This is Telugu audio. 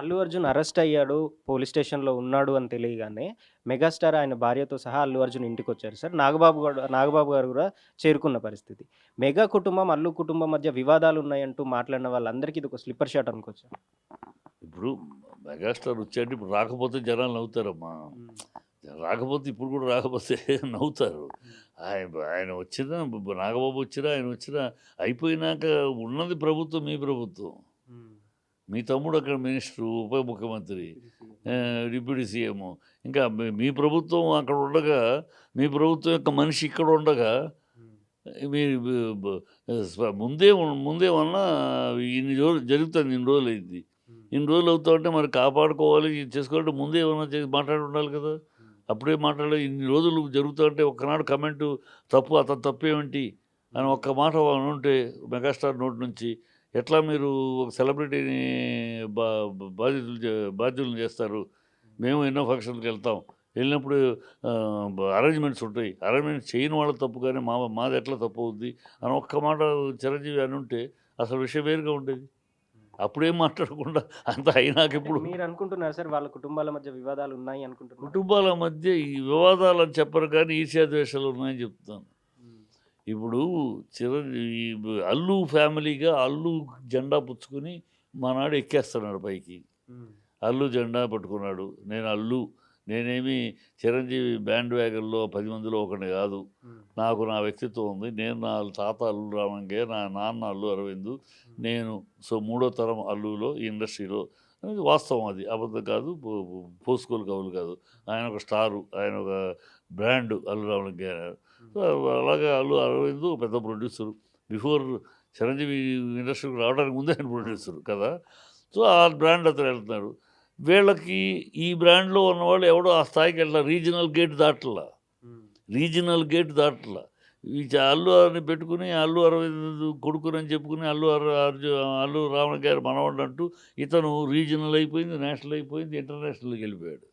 అల్లు అర్జున్ అరెస్ట్ అయ్యాడు పోలీస్ స్టేషన్‌లో ఉన్నాడు అని తెలియగానే మెగాస్టార్ ఆయన భార్యతో సహా అల్లు అర్జున్ ఇంటికొచ్చారు సార్. నాగబాబు గూడా నాగబాబు గారు గూడా చేరుకున్న పరిస్థితి. మెగా కుటుంబం, అల్లు కుటుంబం మధ్య వివాదాలు ఉన్నాయంటూ మాట్లాడిన వాళ్ళందరికీ ఇదొక స్లిప్పర్ షాట్ అనుకోవచ్చా? ఇప్పుడు మెగాస్టార్ వచ్చాడు ఇప్పుడు రాకపోతే జనాలు నవ్వుతారమ్మా. రాకపోతే ఇప్పుడు కూడా రాకపోతే నవ్వుతారు ఆయన ఆయన వచ్చినా నాగబాబు వచ్చినా ఆయన వచ్చినా అయిపోయినాక ఉన్నది ప్రభుత్వం మీ ప్రభుత్వం. మీ తమ్ముడు అక్కడ మినిస్టర్ ఉప ముఖ్యమంత్రి డిప్యూటీ సీఎం ఇంకా మీ- మీ ప్రభుత్వం అక్కడ ఉండగా మీ ప్రభుత్వం యొక్క మనిషి ఇక్కడ ఉండగా. మీరు స్వ- ముందే ఉన్- ముందే వలన ఇన్ని రోజులు జరుగుతుంది ఇన్ని రోజులు అయింది. ఇన్ని రోజులు అవుతా ఉంటే మరి కాపాడుకోవాలి చేసుకోవాలంటే ముందే ఏమైనా చేసి మాట్లాడి ఉండాలి కదా. అప్పుడే మాట్లాడే ఇన్ని రోజులు జరుగుతూ ఉంటే ఒక్కనాడు కమెంటు తప్పు అతను తప్పేమిటి అని ఒక్క మాట ఉంటే మెగాస్టార్ నోటి నుంచి ఎట్లా మీరు ఒక సెలబ్రిటీని బా బాధితులు చే- బాధ్యులను చేస్తారు? మేము ఎన్నో ఫంక్షన్లకు వెళ్తాం. వెళ్ళినప్పుడు అరేంజ్మెంట్స్ ఉంటాయి. అరేంజ్మెంట్స్ చేయని వాళ్ళ తప్పు కానీ మా మాది ఎట్లా తప్పు అవుద్ది? అని ఒక్క మాట చిరంజీవి అని ఉంటే అసలు విషయం వేరుగా ఉండేది. అప్పుడేం మాట్లాడకుండా అంత అయినాక ఇప్పుడు మీరు అనుకుంటున్నారు సార్ వాళ్ళ కుటుంబాల మధ్య వివాదాలు ఉన్నాయి అనుకుంటున్నారు? కుటుంబాల మధ్య ఈ వివాదాలు అని చెప్పరు కానీ ఈర్ష్యాద్వేషాలు ఉన్నాయని చెప్తాను. ఇప్పుడు చిరంజీవి అల్లు ఫ్యామిలీగా అల్లు జెండా పుచ్చుకొని మనాడు ఎక్కేస్తున్నాడు పైకి. అల్లు జెండా పట్టుకున్నాడు. నేను అల్లు నేనేమి చిరంజీవి బ్యాండ్ వ్యాగన్లో పది మందిలో ఒకటి కాదు. నాకు నా వ్యక్తిత్వం ఉంది. నేను నా తాత అల్లు రామంగే నా నాన్న అల్లు అరవింద్. నేను సో మూడో తరం అల్లులో ఈ ఇండస్ట్రీలో అనేది వాస్తవం అది. అబద్ధం కాదు పోసుకోలు కవులు కాదు. ఆయన ఒక స్టారు ఆయన ఒక బ్రాండ్ అల్లు రామంగే సో అలాగే అల్లు అరవింద్ పెద్ద ప్రొడ్యూసర్. బిఫోర్ చిరంజీవి ఇండస్ట్రీకి రావడానికి ముందే ఆయన ప్రొడ్యూసర్ కదా. సో ఆ బ్రాండ్ అతను వెళ్తున్నాడు. వీళ్ళకి ఈ బ్రాండ్లో ఉన్నవాళ్ళు ఎవడో ఆ స్థాయికి వెళ్ళాలి రీజనల్ గేట్ దాటలా. రీజనల్ గేట్ దాటలా. ఈ అల్లు అని పెట్టుకుని అల్లు అరవింద్ కొడుకుని అని చెప్పుకుని అల్లు అర్జు అల్లు రావణ గారి మనవాడు అంటూ ఇతను రీజనల్ అయిపోయింది నేషనల్ అయిపోయింది ఇంటర్నేషనల్కి వెళ్ళిపోయాడు.